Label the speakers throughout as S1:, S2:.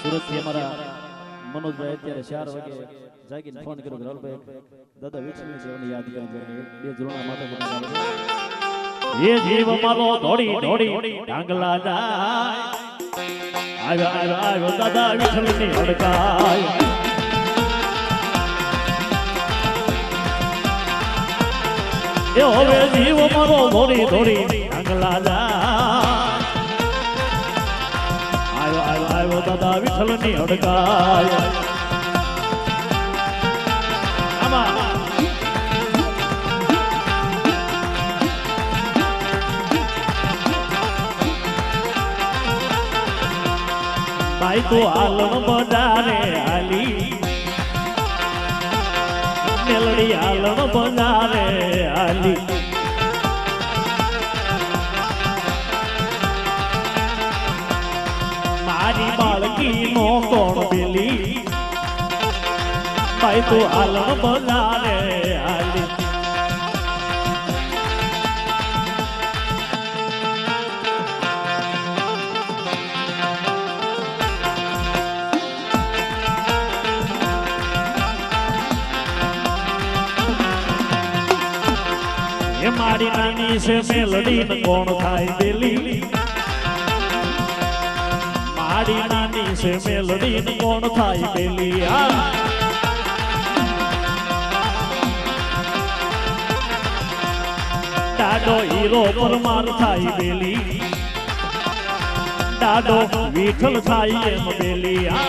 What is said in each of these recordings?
S1: સુરતથી અમારા મનોજભાઈ અત્યારે ચાર વાગે જાગીને ફોન કર્યો રાહુલભાઈ દાદા વિચલી છે એની યાદ કરી બે જોડા માથે એ જીવ માલો દોડી દોડી ડાંગલા જાય. આવ્યો આવ્યો આવ્યો, દાદા, વિઠ્ઠલની હડકાય. એ હવે જીવ મારો દોડી દોડી ડાંગલા જાય. વિઠ્ઠલની હડકાય આમાં ભાઈ તો આલમ બજારે આલી. મેલડી આલમ બજારે હાલી નો કોણ બેલી? ભાઈ તો આલમ એ મારી નાની છે મેલડી કોણ થાય પેલી મારી નાની છે મેલડી કોણ થાય પેલી આ દાડો હીરો પરમાર થાય પેલી. દાડો વિઠ્ઠલ થાય એમ આ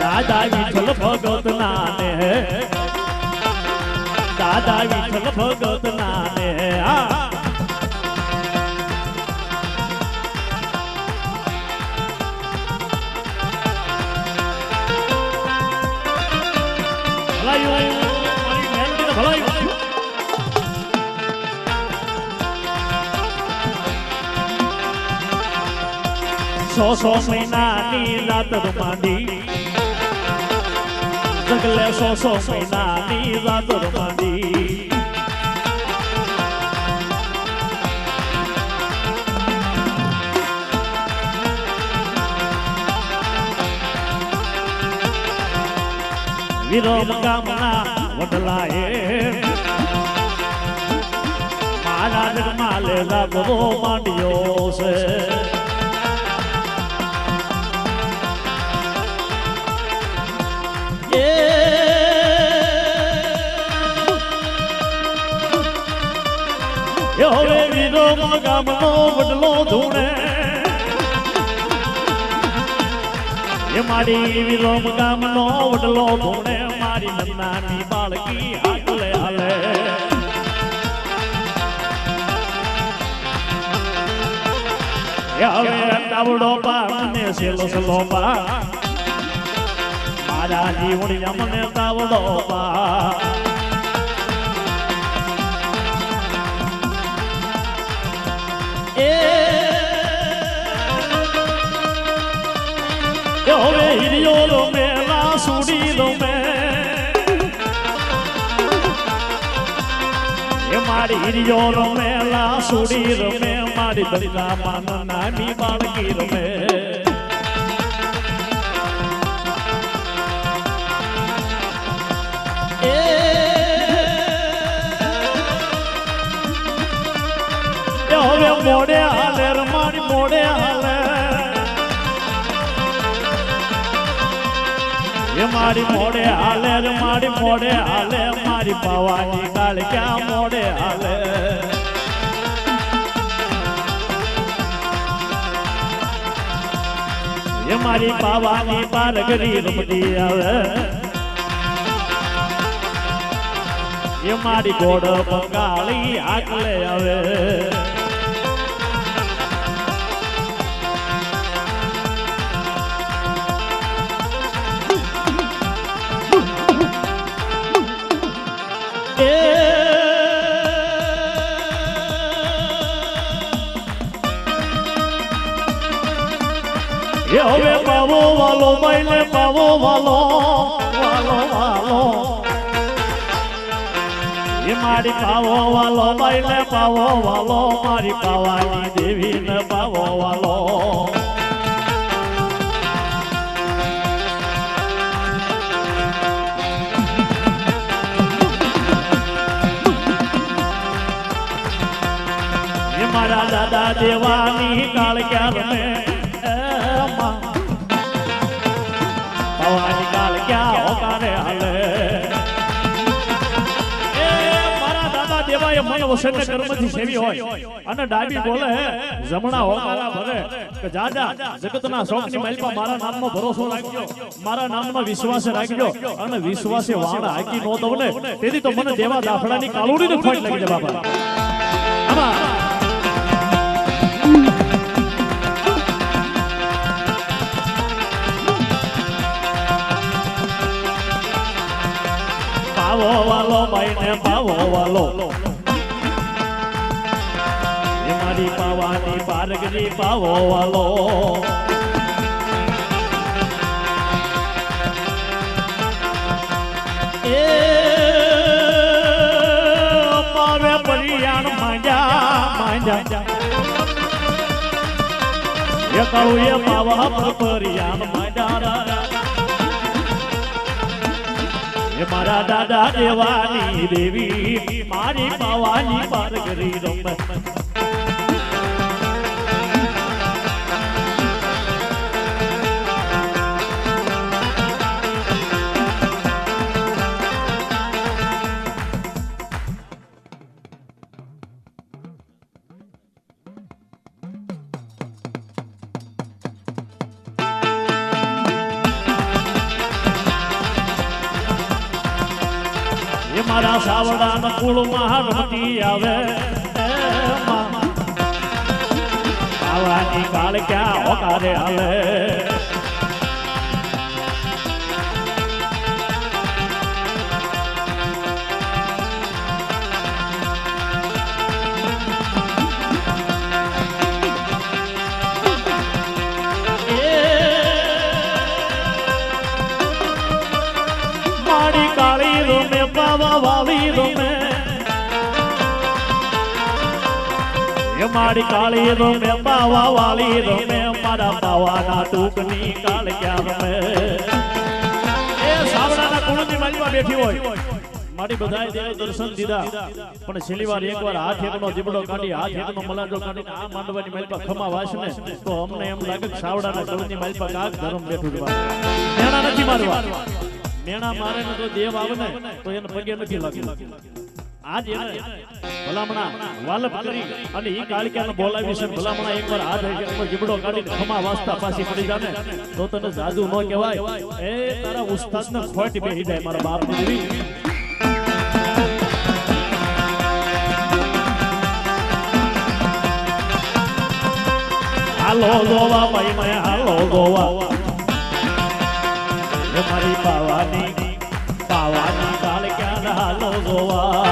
S1: દાદા વિઠ્ઠલ ભગત નાને દાદા વિઠ્ઠલ ભગત નાને આ સો સો મહિનાની રાત માંડી જગલે સો સો મહિનાની રાત માંડી વિરોમ ગામના વડલા એ મારા જગમાં લે લાગવો માંડ્યો છે. વીરો ગામનો વડલો ધૂણે. એ મારી વિરોમ ગામનો વડલો ધૂણે, મારી નાની બાળકી આગલે હાલે. હવે તાવડો પા મારા જીવણી મને તાવડો પા સુડી લો મે મારી હિરિયો લો મેલા સુડી રમે મારી દરિયા માન નાની બાળકી રમે હવે મોડે મારી મોડે હાલે મારી મોડે હાલે, મારી પવાની કાળ ક્યાં મોડે હાલે? એ મારી પાવાની પારગરી રમતી આવે. એ મારી ગોડ બંગાળી આગલે આવે. હવે પાવો વાલો માઈને પાવો વાલો વાલો વાલો. એ મારી પાવો વાલો બાઈને પાવો વાલો, મારી પાવાની દેવીને પાવો વાલો. દેવાની કાળ ક્યાં દેવાએ મન વસન કર્મથી સેવી હોય. અને ડાબી બોલે હે જમણા હોકારા ભરે. કે જાજા જગતના શોખની મહેલમાં મારા નામનો ભરોસો રાખજો. મારા નામનો વિશ્વાસ રાખજો. અને વિશ્વાસે વાળ હાકી નો દવને તેથી તો મને દેવા દાફડાની કાળુડીને ફોટ લાગી જાય બાપા. આમાં. પાવો વાલો ભાઈ ને પાવો વાલો. પારગરી પાવો વાલો. એ પાવે પરિયાણ માંડ્યા મારા દાદા દેવાની દેવી, મારી પાવાની પારગરી રમે કુળમાં રમતી આવે. આવાની કાળ ક્યાં હોકારે હાલે એ મારી કાળી રૂમે પાવા વાળી રૂમે મારા પાવાના ટૂંકની કાળ ક્યાં રમે? એ સાવડાના કુળની માલિમાં બેઠી હોય. મારી બધાય દેવ દર્શન દીધા. પણ છેલ્લી વાર એકવાર હાથ એકનો જીબડો કાઢી, હાથ એકનો મલાડો કાઢીને આ માંડવાની માલિપા ખમા વાસને, તો અમને એમ લાગે કે સાવડાના કુળની માલિપા કાક ધર્મ બેઠું છે મેણા નથી મારવા. મેણા મારે તો દેવ આવે ને, તો એને પગે નથી લાગ્યું આજ એને ભલામણા વાલપ કરી અને ઈ કાળિકાને બોલાવી છે. ભલામણા એકવાર આ જગ્યાનો જીબડો કાઢીને ખમા વાસ્તા પાછી પડી જાને. તો તને જાદુ ન કહેવાય. એ તારા ઉસ્તાદને ખોટ બેહી જાય મારા બાપની જેવી. હાલો ગોવા ભાઈ મેં હાલો ગોવા. મારી પાવાની પાવાની કાળ હાલો ગોવા.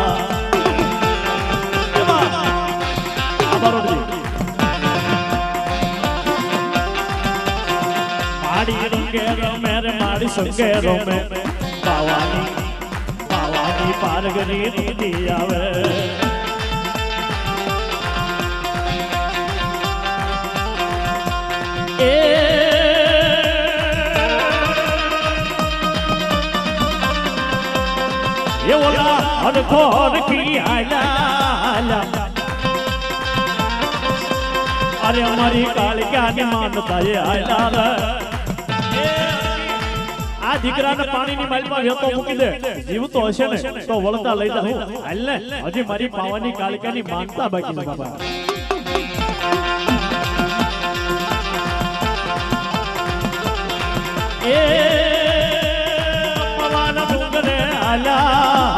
S1: રંગે રમે રે માડી સંગે રમે પાવાની પાવાની પારગરી દીદી આવે. એ ઓલા હરખો હરખી આલા અરે અમારી કાળિકાની માનતા એ આયલા દીકરાને પાણીની માલમાં વેતો મૂકી દે. જીવતો હશે ને. તો વળતા લઈ જા હું હાલ ને. હજી મારી પાવાની કાલિકાની માનતા બાકી છે બાબા એ પવાના ભૂંગને આલા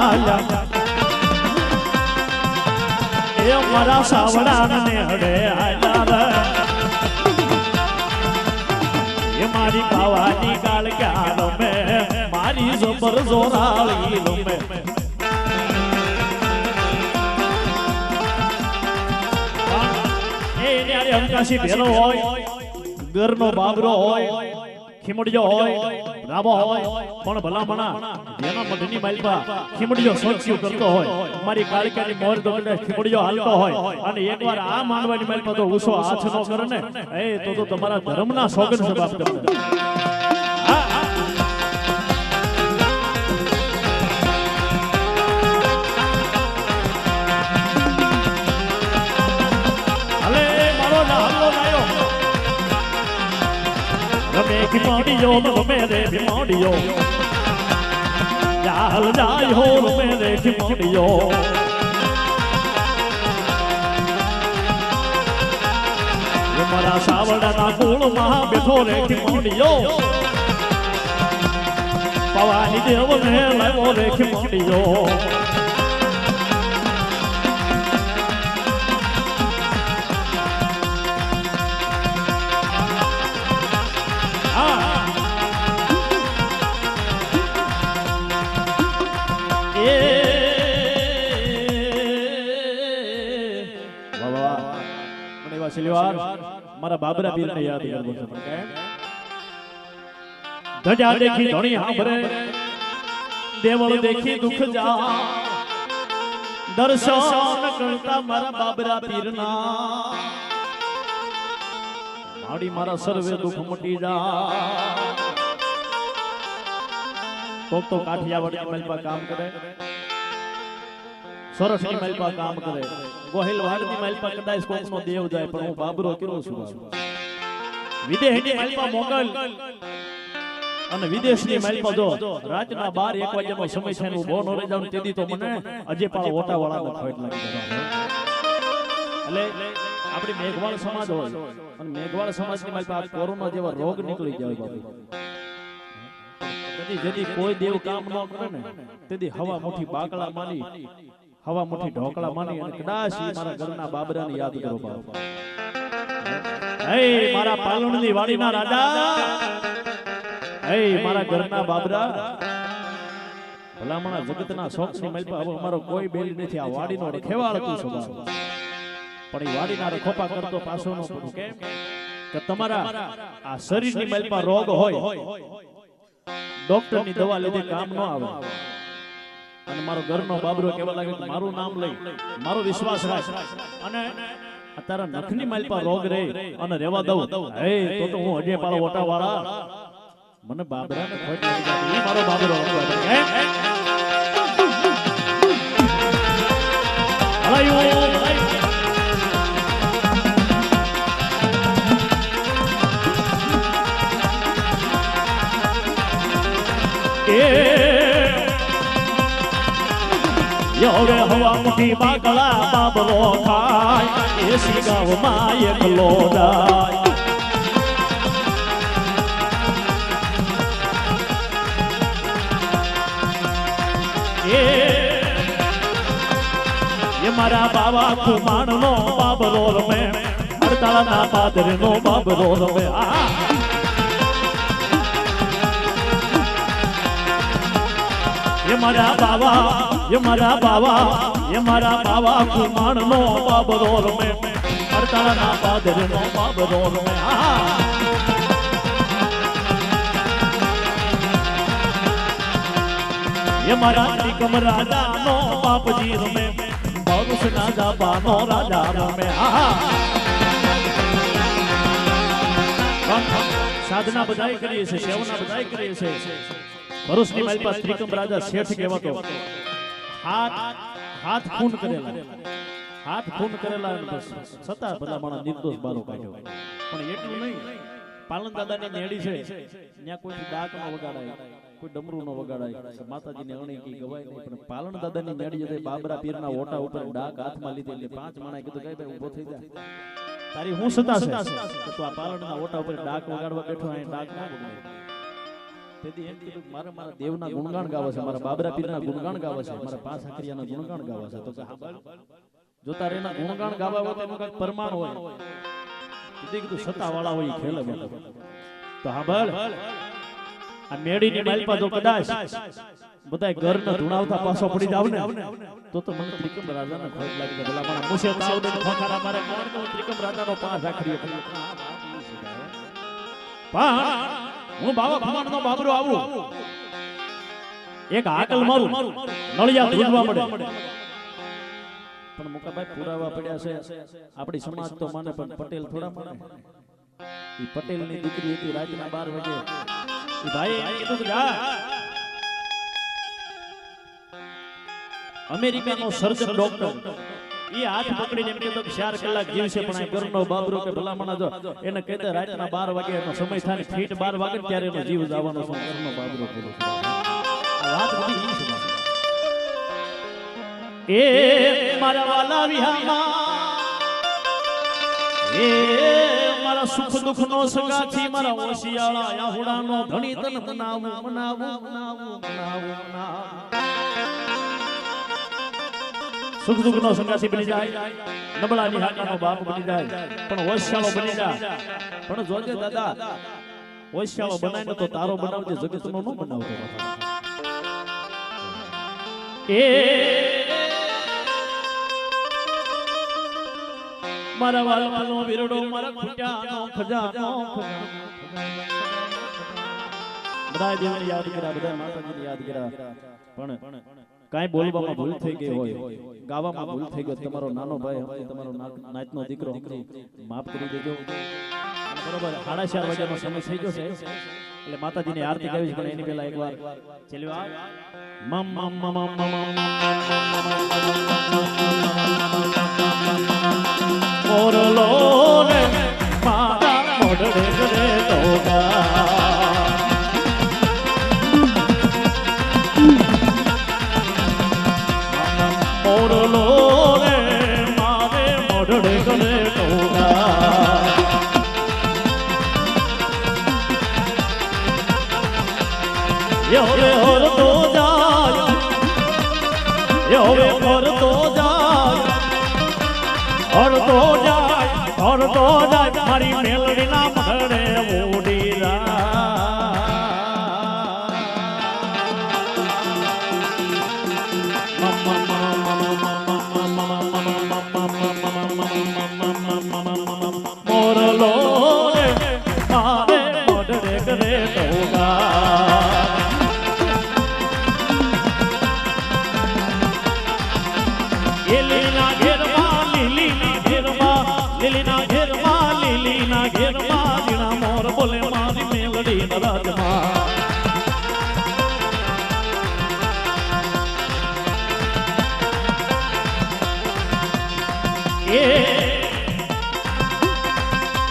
S1: આલા એ મારા સાવડાને હડે આલા મારી પાવાની કાળ ક્યાં રમે? મારી જબર જોરાળી રમે. અંકાશી ભેરો હોય, ઘરનો બાબરો હોય ખીમડિયો હોય રાબો હોય, પણ ભલામણા જેના મઢની માલપા ખીમડિયો સોચ્યું કરતો હોય. મારી કાળકાની મોર કદાચ ખીમડિયો હાલતો હોય અને એકવાર આ માનવાની માલપા તો ઉસો હાથ નો કરે ને, એ તો તમારા ધર્મના સોગન છે બાપ ખીમાડીયો રમે રે ભીમાડીયો ચાલ જાય હો રમે રે એ મારા સાવડાના કુળમાં બેઠો રે ખીમાડીયો પવાની દેવ ને લાવ્યો રે ખીમાડીયો મારા બાબરા પીરને યાદ કરવો છે ધજા દેખી ધણી હાંભરે. દેવળ દેખી દુખ જા દર્શન કરતા મારા બાબરા પીરના. માડી મારા સર્વે દુખ મટી જા કોક તો કાઠિયાવાડની મલપા કામ કરે. સરસની મલપા કામ કરે. ગોહિલવાડની મલપા કદાચ કોકનો દેવ જાય પણ હું બાબરો કેવો છું? વિદેશની મલપા મોગલ. અને વિદેશની મલપા જો રાતના 12 એક વાગ્યાનો સમય છે હું બહુ નો રહી જાઉં તેદી તો મને અજે પાળ ઓટા વાળાને ખોટ લાગી. એટલે આપણી મેઘવાળ સમાજ હોય અને મેઘવાળ સમાજની મલપા કોરોના જેવા રોગ નીકળી જાય બાપુ. જેથી કોઈ દેવ કામ ન કરે ને તેથી હવા મોટી બાકડા માની હવા મુઠી ઢોકળા માની અને કદાચ મારા ઘરના બાબરાને યાદ કરો બાપ. હે મારા પાલણની વાડીના રાજા, હે મારા ઘરના બાબરા, ભલામણા જગતના શોખની મલપા, હવે અમારો કોઈ બેલ નથી, આ વાડીનો રખેવાળ તું સ્વભાવ. પણ એ વાડીના રખોપા કરતો પાછો પડું કેમ? કે તમારા આ શરીરની મલપા રોગ હોય. ડોક્ટરની દવા લીધે કામ ન આવે. અને મારો ઘરનો બાબરો કેવા લાગે મારું નામ લઈ, મારો વિશ્વાસ રાખ. અને તારા નખની માલપા રોગ રે અને રેવા દઉં. હે તો તો હું અજય પાળો ઓટા વાળા મને બાબરાને ખોટ લાગી મારો બાબરો હલાયું. હલાયું. યોરે હવા મુઠી બાગળા બાબરો ખાય એસી ગાવમાં એકલો જાય. એ એ મારા બાવા ખુમાણનો બાબરો રમે. અડતાળાના પાદરનો બાબરો રમે. એ મારા બાવા એ મારા બાવા એ મારા બાવા કુમારનો બાબરો રમે અડતાળાના પાદરનો બાબરો રમે આ એ મારા નિકમ રાજાનો બાપજી રમે ભરુષ ના જાબાનો રાજા રમે આ સાધના બધાય કરીએ છે સેવના બધાય કરીએ છે ભરૂચની મારી પાસે ત્રિકમ રાજા શેઠ કહેવાતો હાથ હાથ ખૂન કરેલા. હાથ ખૂન કરેલા છતાં બધા માણસ નિર્દોષ બારો કાઢ્યો. પણ એટલું નહીં. પાલન દાદાની નેડી છે. ત્યાં કોઈ ડાક નો વગાડાય, કોઈ ડમરું નો વગાડાય. માતાજીને અણી કી ગવાય નહીં. પણ પાલન દાદાની નેડી જતે બાબરા પીરના ઓટા ઉપર ડાક હાથમાં લીધી એટલે પાંચ માણા કીધું, કઈ ભાઈ, ઊભો થઈ જા. તારી હું સતા છે? તો તું આ પાલનના ઓટા ઉપર ડાક વગાડવા બેઠો, અહીં ડાક ના વગાડે. તેથી એમ કીધું મારે મારા દેવના ગુણગાન ગાવા છે મારા બાબરા પીરના ગુણગાન ગાવા છે મારા પાંચ આખરિયાના ગુણગાન ગાવા છે તો કે હા બોલ. જોતા તારે એના ગુણગાન ગાવા હોય તો એનું કાંઈક પ્રમાણ હોય કીધું કીધું સત્તાવાળા હોય ખેલે તો હા બોલ આ મેડીની માલપા તો કદાચ બધાય ઘરને ધુણાવતા પાછો પડી જાવ ને તો તો મને ત્રિકમ રાજાને ખોટ લાગી જાય ભલા મારા મુસે તાવ દે ખોખારા મારે કોણ નો ત્રિકમ રાજાનો પાંચ આખરી પણ હું બાવા ખમાણનો બાબરો આવું. એક હાકલ મારું નળિયા ઢૂંઢવા પડે. પણ મુકાભાઈ પુરાવા પડ્યા છે. આપણી સમાજ તો માને પણ પટેલ થોડા માને. ઈ પટેલની દીકરી હતી રાતના 12 વાગે. ભાઈ કીધું કે જા અમેરિકાનો સર્જન ડોક્ટર ઈ હાથ પકડીને એમ કહેતો કે ચાર કલાક જીવશે પણ આ ઘરનો બાબરો કે ભલામણા જો, એને કહેતા રાતના બાર વાગે એનો સમય થાય ફીટ બાર વાગે ત્યારે એનો જીવ જવાનો છે ઘરનો બાબરો બોલો વાત બધી એ મારા વાલા વિહામાં, એ મારા સુખ દુઃખ નો સગાથી મારા ઓશિયાળા યાહુડાનો ધણી તન બનાવું બનાવું બનાવું બનાવું સુખ દુઃખ નો સંગાસી બની જાય, નબળા નિહાળાનો બાપ બની જાય, પણ ઓશિયાળો બની જાય. પણ જોજે દાદા વૈશ્યાળો બનાય ને તો તારો બનાવજે, જગતનો ન બનાવતો એ મારા વાલવાનો વિરડો, મારા ખૂટ્યાનો ખજાનો બધા દેવને યાદ કર્યા બધા માતાજીને યાદ કર્યા. પણ કાંઈ બોલવામાં ભૂલ થઈ ગઈ હોય. ગાવામાં ભૂલ થઈ ગઈ તમારો નાનો ભાઈ હમણાં તમારો ના- નાતનો દીકરો માફ કરી દેજો. બરોબર સાડા ચાર વાગ્યાનો સમય થઈ ગયો છે. એટલે માતાજીની આરતી ગાવી છે પણ એની પહેલા એકવાર ચેલ્યો આ મમ મમ મમ મમ મોરલો રે મારા મોઢડે 有的。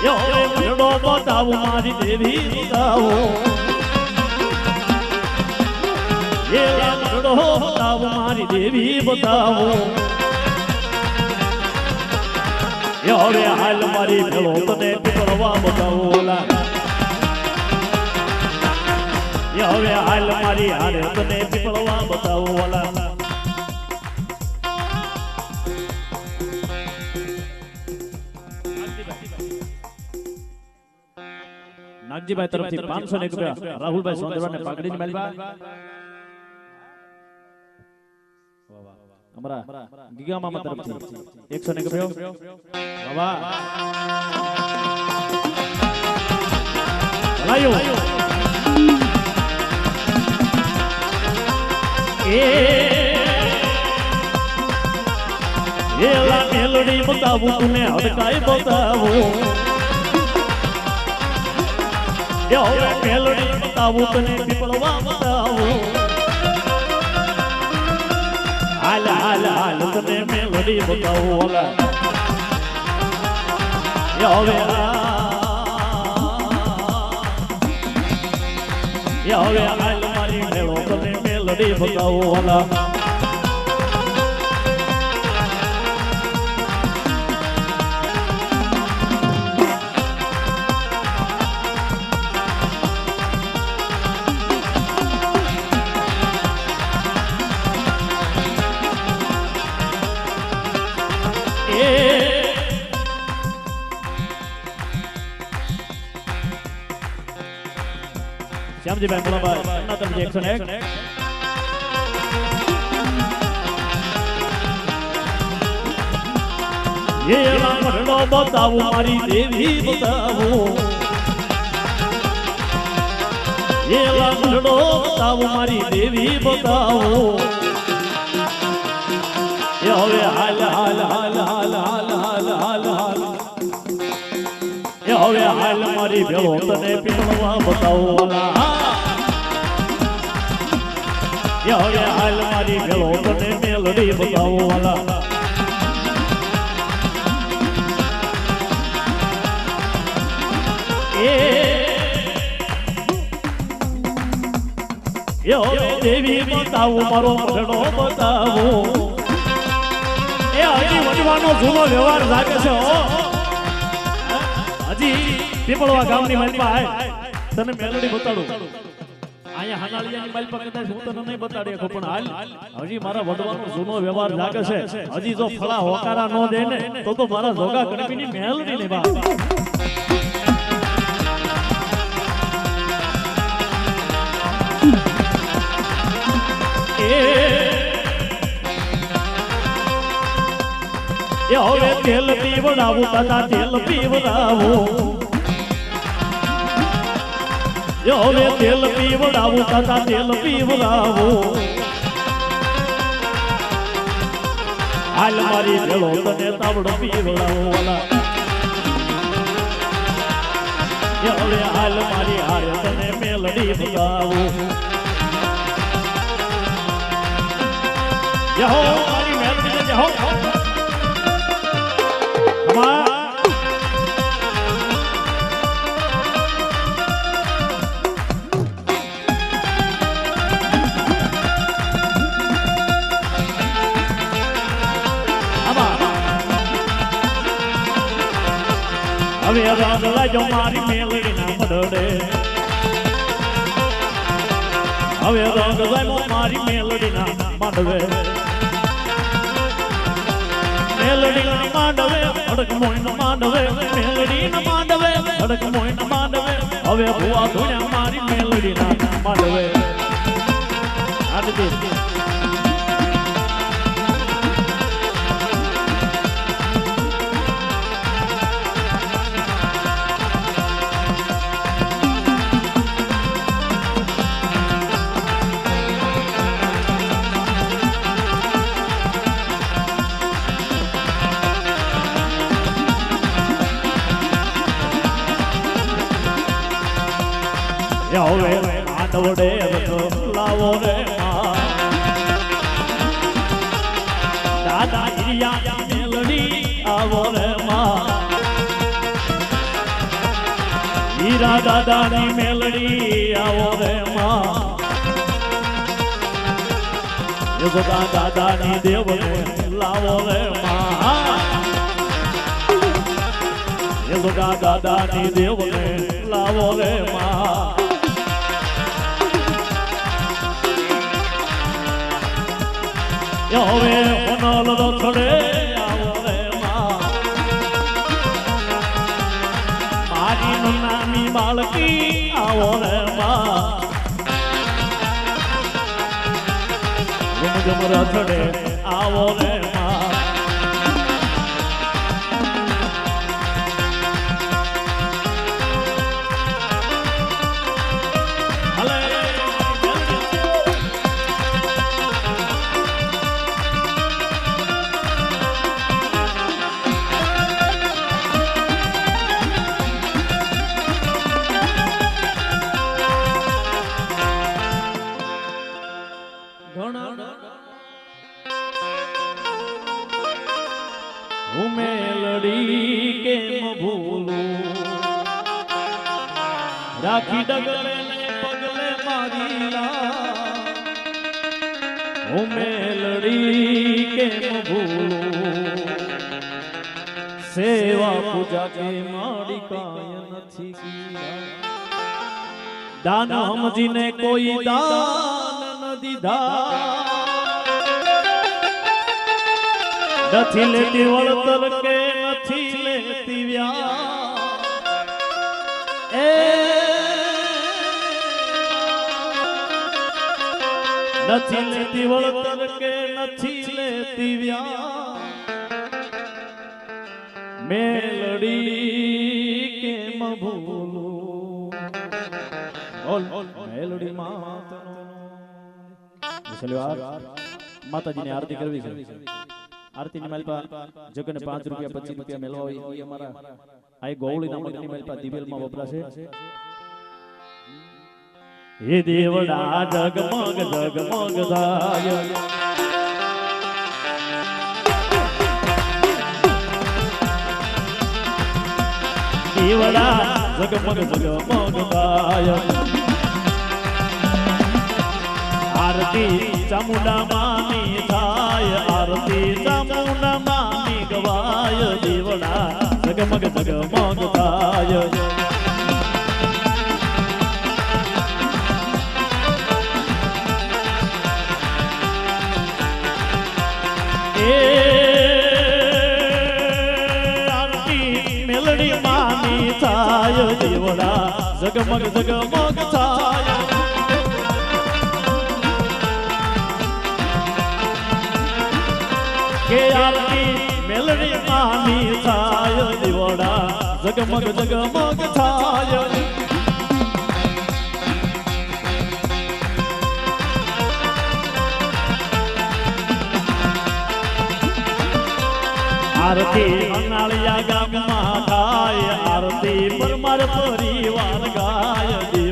S1: યો મેળો બતાવું મારી દેવી બતાવું એ મેળો બતાવું મારી દેવી બતાવું એ હવે હાલ મારી ભેળો તને પીપળવા બતાવો ઓલા હવે હાલ મારી હારે તને પીપળવા બતાવો ઓલા નાગજીભાઈ તરફથી પાંચસો ને એક રૂપિયા. રાહુલભાઈ સોંદરવાને પાઘડીની માલવા અમારા ગીગા મામા તરફથી એકસો ને એક રૂપિયો. એલા મેલડી બતાવું બતાવું. હવે મેલડી બતાવું તને પીપળવા બતાવું હાલ હાલ હાલ, તને મેલડી બતાવું ઓલા હવે હવે, હાલ, મારી મેળો તને મેલડી બતાવું શ્યામજીભાઈ મોલાભાઈ એમના તરફથી એકસો ને એક એ રામરડો બતાવું મારી દેવી બતાવું એ લાગડો બતાવો મારી દેવી બતાવો એ હવે હાલ હાલ હાલ હાલ હાલ હાલ હાલ હાલ એ હવે હાલ મારી ભેળો તને પીણવા બતાવો વાલા એ હવે હાલ મારી ભેળો તને મેલડી બતાવો વાલા એ હવે દેવી બતાવો મારો ભેળો બતાવો એ હજી વજવાનો જૂનો વ્યવહાર લાગે છે હજી પીપળવા ગામની આય તને મેલડી બતાડું અહીંયા હનાળિયાની માલપા કદાચ હું તને નહીં બતાડી શકું પણ હાલ હજી મારા વડવાનો જૂનો વ્યવહાર લાગે છે. હજી જો ફળા હોકારા ન દે ને તો તો મારા જોગા કણબીની મહેલ ને લેવા. એ હવે તેલ પીવડાવું દાદા તેલ પીવડાવું. એ હવે તેલ પીવડાવું, કાકા તેલ પીવડાવું. હાલ મારી ભેળો તને તાવડો પીવડાવું એ હવે હાલ મારી હારે તને મેલડી બતાવું યહો મારી મેલડી યહો રાગ લાજો મારી મેલડી ના મડડે હવે રંગ લાજો મારી મેલડી ના માંડવે મેલડી ના માંડવે, અડક મોઈન માંડવે, મેલડી ના માંડવે, અડક મોઈન માંડવે. હવે ભુવા ધુણ્યા મારી મેલડી ના માંડવે. આદિ હવે રથ લાવો રે. દાદા હિરિયા મેલડી આવો રે. હીરા દાદાની મેલડી આવો રે માં. દાદાની દેવને લાવો રે માં. દાદાની દેવને લાવો રે માં હવે હોનલ રથડે આવરે દાન સમજીને કોઈ દાન ન દીધા નથી લેતી વળતર કે નથી લેતી વ્યા એ નથી લેતી વળતર કે નથી લેતી વ્યા મેલડી કેમ ભૂલું બોલ મેલડી માતનો ચલ્યો આ માતાજીની આરતી કરવી છે આરતીની માલપા જગને પાંચ રૂપિયા પચીસ રૂપિયા મેળવા હોય એ અમારા આ એક ગોવળીના મગની માલપા દિવેલમાં વપરાશે હે દેવડા જગમગ જગમગ થાય દેવડા જગમગ જગમગ ગાય આરતી ચામુંડા માની થાય આરતી ચામુંડા માની ગવાય દેવડા જગમગ જગમગ થાય દેવડા જગમગ જગમગ થાય કે આરતી મેલડી માની થાય દેવડા જગમગ જગમગ થાય આરતી અનાળિયા ગામમાં થાય આરતી પરમાર પરિવાર ગાય.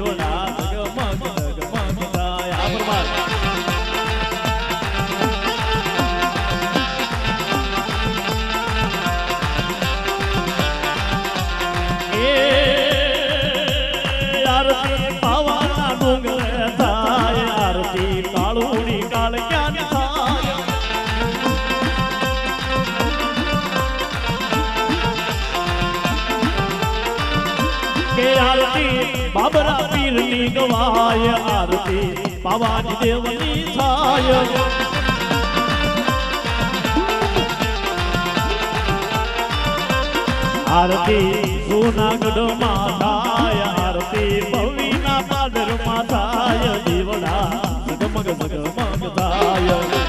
S1: ગવાય આરતી પાવાની દેવની થાય આરતી જૂનાગઢમાં થાય આરતી ભવીના પાદરમાં થાય દીવડા જગમગ જગમગ થાય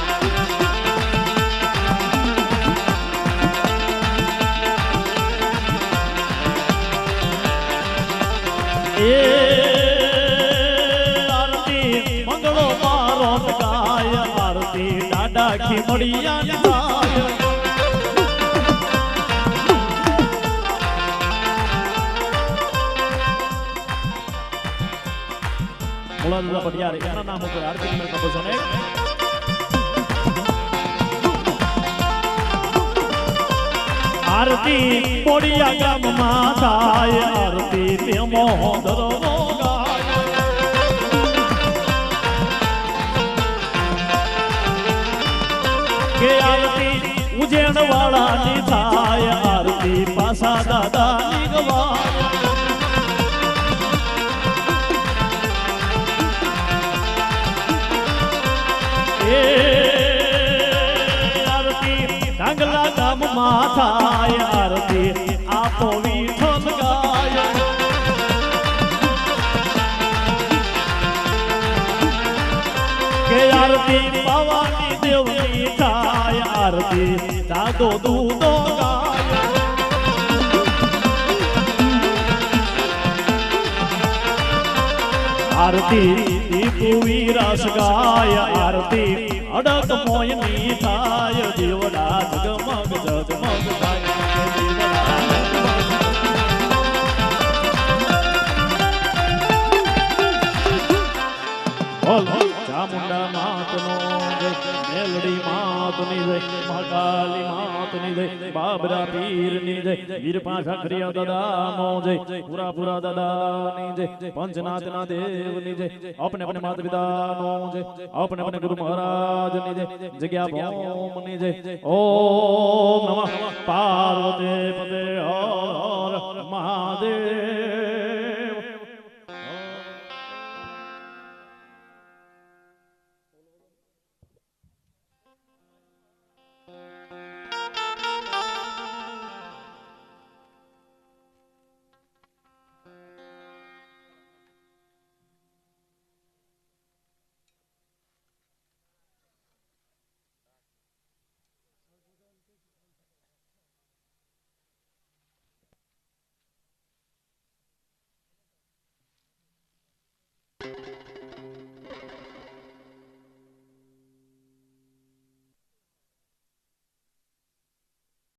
S1: ખીમડિયા થાય મોળા પટિયાર એના નામ ઉપર આરતી નંબર નંબર છે ને આરતી પોડિયા ગામમાં થાય, આરતી તે મોહદરો ઉજેણ વાળાની થાય આરતી પાસા દાદાની ગવાય આરતી ડાંગલા ગામમાં થાય આરતી, આપો વિઠ્ઠલ ગાય. કે આરતી દાદો દૂધો ગાય. આરતી દીપુ રસ ગાય, આરતી અડક મોયની થાય. દેવડા જગમગ જગમગ થાય ચામુંડા માતનો મેલડી માતની જય મહાકાલી માતની જય બાબરા પીરની જય વીર પાછા ખરિયા દાદા મો જય પૂરા પૂરા દાદાની જય પંચનાથના દેવની જય આપને પણ માતા પિતાનો જય આપને પણ ગુરુ મહારાજની જય જગ્યા ભોમની જય ઓમ નમઃ પાર્વતી પતે હર મહાદેવ